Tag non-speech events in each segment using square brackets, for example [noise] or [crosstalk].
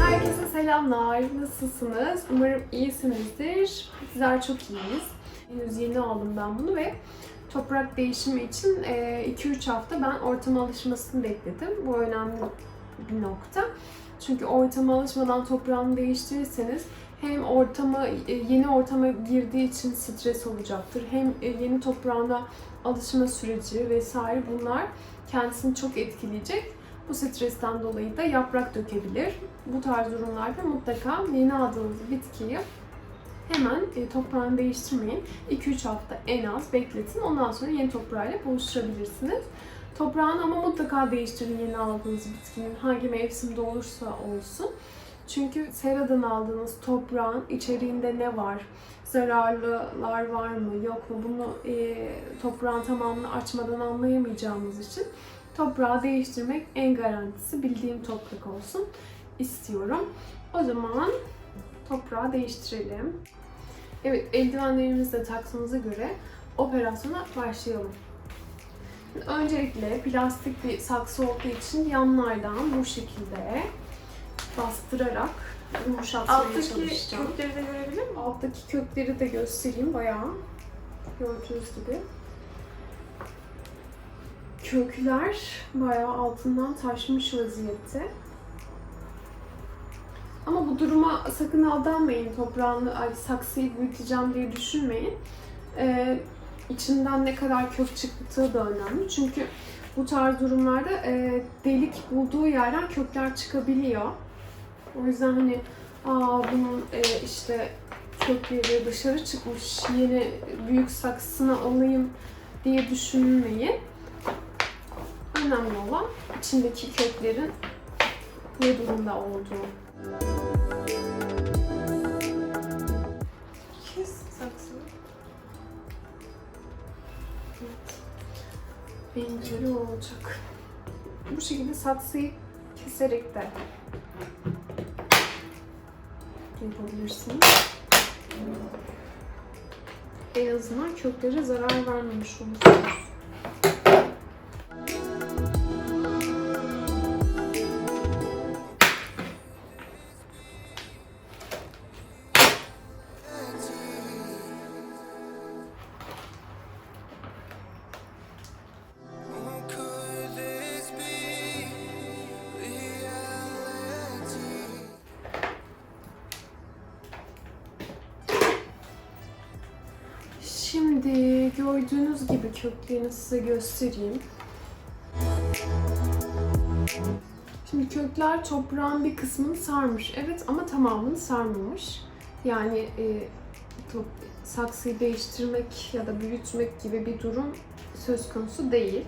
Herkese selamlar. Nasılsınız? Umarım iyisinizdir. Bizler çok iyiyiz. Henüz yeni aldım ben bunu ve toprak değişimi için 2-3 hafta ben ortama alışmasını bekledim. Bu önemli bir nokta. Çünkü ortama alışmadan toprağını değiştirirseniz hem ortama e, yeni ortama girdiği için stres olacaktır. Hem e, yeni toprağına alışma süreci vesaire bunlar kendisini çok etkileyecek. Bu stresten dolayı da yaprak dökebilir. Bu tarz durumlarda mutlaka yeni aldığınız bitkiyi hemen e, toprağını değiştirmeyin. 2-3 hafta en az bekletin. Ondan sonra yeni toprağıyla buluşturabilirsiniz. Toprağını ama mutlaka değiştirin yeni aldığınız bitkinin hangi mevsimde olursa olsun. Çünkü seradan aldığınız toprağın içeriğinde ne var, zararlılar var mı, yok mu bunu e, toprağın tamamını açmadan anlayamayacağımız için toprağı değiştirmek en garantisi bildiğim toprak olsun istiyorum. O zaman toprağı değiştirelim. Evet, eldivenlerimizi de taktığımıza göre operasyona başlayalım. Öncelikle plastik bir saksı olduğu için yanlardan bu şekilde bastırarak yumuşatmaya Alttaki çalışacağım. kökleri de görebilir miyim? Alttaki kökleri de göstereyim bayağı. Gördüğünüz gibi. Kökler bayağı altından taşmış vaziyette. Ama bu duruma sakın aldanmayın. Toprağını, ay, saksıyı büyüteceğim diye düşünmeyin. Ee, içinden ne kadar kök çıktığı da önemli. Çünkü bu tarz durumlarda e, delik bulduğu yerden kökler çıkabiliyor. O yüzden hani Aa bunun e, işte kökleri dışarı çıkmış, yeni büyük saksısına alayım diye düşünmeyin. Önemli olan içindeki köklerin ne durumda olduğu. Kes saksını. Evet. O olacak. Bu şekilde saksıyı keserek de yapabilirsiniz. En köklere zarar vermemiş olursunuz. Şimdi gördüğünüz gibi köklerini size göstereyim. Şimdi kökler toprağın bir kısmını sarmış. Evet ama tamamını sarmamış. Yani e, top, saksıyı değiştirmek ya da büyütmek gibi bir durum söz konusu değil.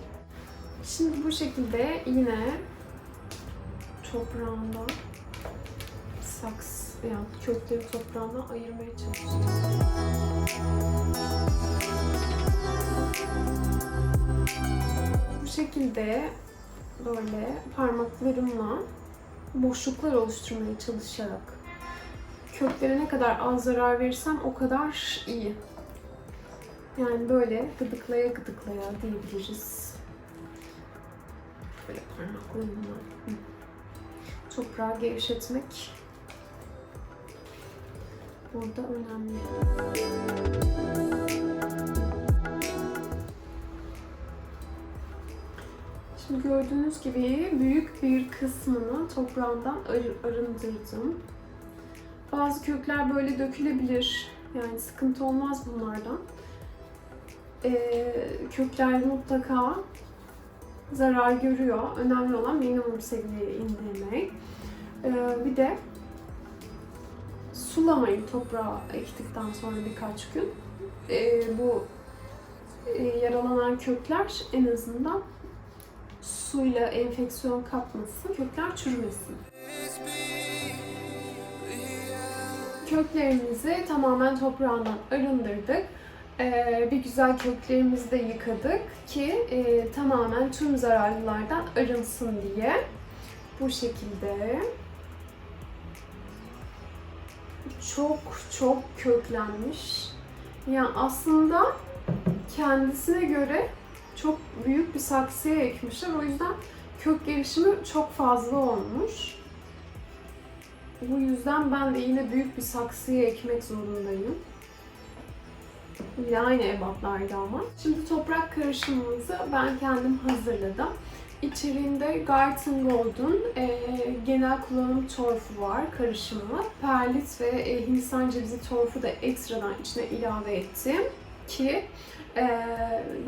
Şimdi bu şekilde yine toprağından saks yani kökleri toprağından ayırmaya çalışacağız. Bu şekilde böyle parmaklarımla boşluklar oluşturmaya çalışarak köklere ne kadar az zarar verirsem o kadar iyi. Yani böyle gıdıklaya gıdıklaya diyebiliriz. Böyle parmaklarımla toprağı gevşetmek burada önemli. Şimdi gördüğünüz gibi büyük bir kısmını toprağından ar- arındırdım. Bazı kökler böyle dökülebilir. Yani sıkıntı olmaz bunlardan. Ee, kökler mutlaka zarar görüyor. Önemli olan minimum seviyeye indirmek. Ee, bir de sulamayın toprağa ektikten sonra birkaç gün. Ee, bu e, yaralanan kökler en azından suyla enfeksiyon kapmasın, kökler çürümesin. Köklerimizi tamamen toprağından arındırdık. Ee, bir güzel köklerimizi de yıkadık ki e, tamamen tüm zararlılardan arınsın diye. Bu şekilde çok çok köklenmiş. Yani aslında kendisine göre çok büyük bir saksıya ekmişler. O yüzden kök gelişimi çok fazla olmuş. Bu yüzden ben de yine büyük bir saksıya ekmek zorundayım. Yine aynı ebatlarda ama. Şimdi toprak karışımımızı ben kendim hazırladım. İçeriğinde Garten Gold'un e, genel kullanım torfu var, karışımı. Perlit ve e, Hindistan cevizi torfu da ekstradan içine ilave ettim. Ki e,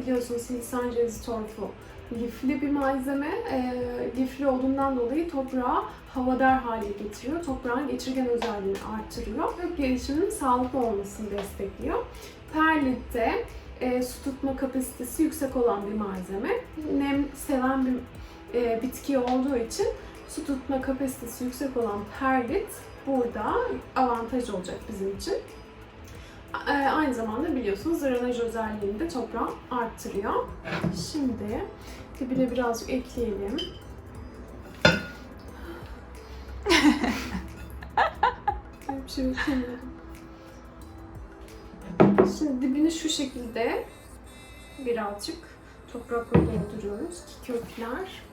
biliyorsunuz Hindistan cevizi torfu lifli bir malzeme. E, lifli olduğundan dolayı toprağı havadar hale getiriyor. Toprağın geçirgen özelliğini artırıyor. Kök gelişiminin sağlıklı olmasını destekliyor. Perlit de e, su tutma kapasitesi yüksek olan bir malzeme. Nem seven bir e, bitki olduğu için su tutma kapasitesi yüksek olan perlit burada avantaj olacak bizim için. E, aynı zamanda biliyorsunuz drenaj özelliğini de toprağı arttırıyor. Şimdi dibine birazcık ekleyelim. [laughs] Beklemiyordum. Şimdi dibini şu şekilde birazcık toprakla dolduruyoruz ki kökler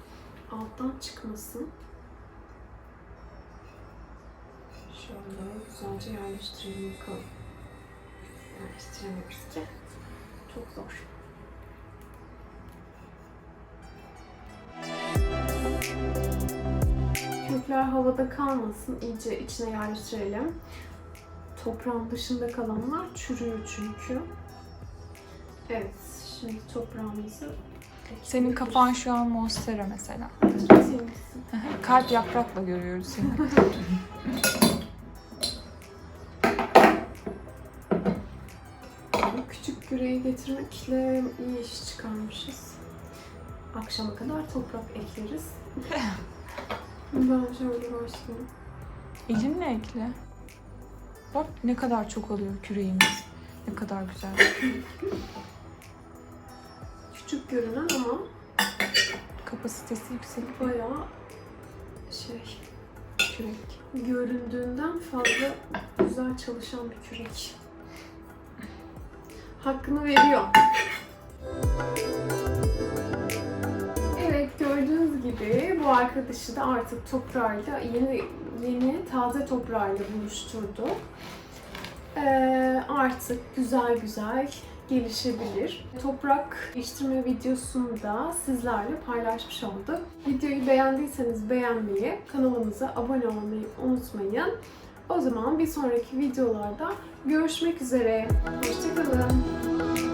alttan çıkmasın. Şöyle güzelce yerleştirelim bakalım. Yerleştiremiyoruz ki. Çok zor. Kökler havada kalmasın. iyice içine yerleştirelim. Toprağın dışında kalanlar çürüyor çünkü. Evet, şimdi toprağımızı Senin kafan şu an monstera mesela. [laughs] Kalp yaprakla görüyoruz seni. Küçük küreyi getirmekle iyi iş çıkarmışız. Akşama kadar toprak ekleriz. [laughs] ben şöyle başlayayım. Elinle ekle. Bak ne kadar çok alıyor küreğimiz. Ne kadar güzel. [laughs] Küçük görünen ama Kapasitesi yüksek. bayağı şey kürek. Göründüğünden fazla güzel çalışan bir kürek. Hakkını veriyor. Evet gördüğünüz gibi bu arkadaşı da artık toprağıyla yeni yeni taze toprağıyla buluşturduk. Ee, artık güzel güzel gelişebilir. Toprak geliştirme videosunu da sizlerle paylaşmış olduk. Videoyu beğendiyseniz beğenmeyi, kanalımıza abone olmayı unutmayın. O zaman bir sonraki videolarda görüşmek üzere. Hoşçakalın.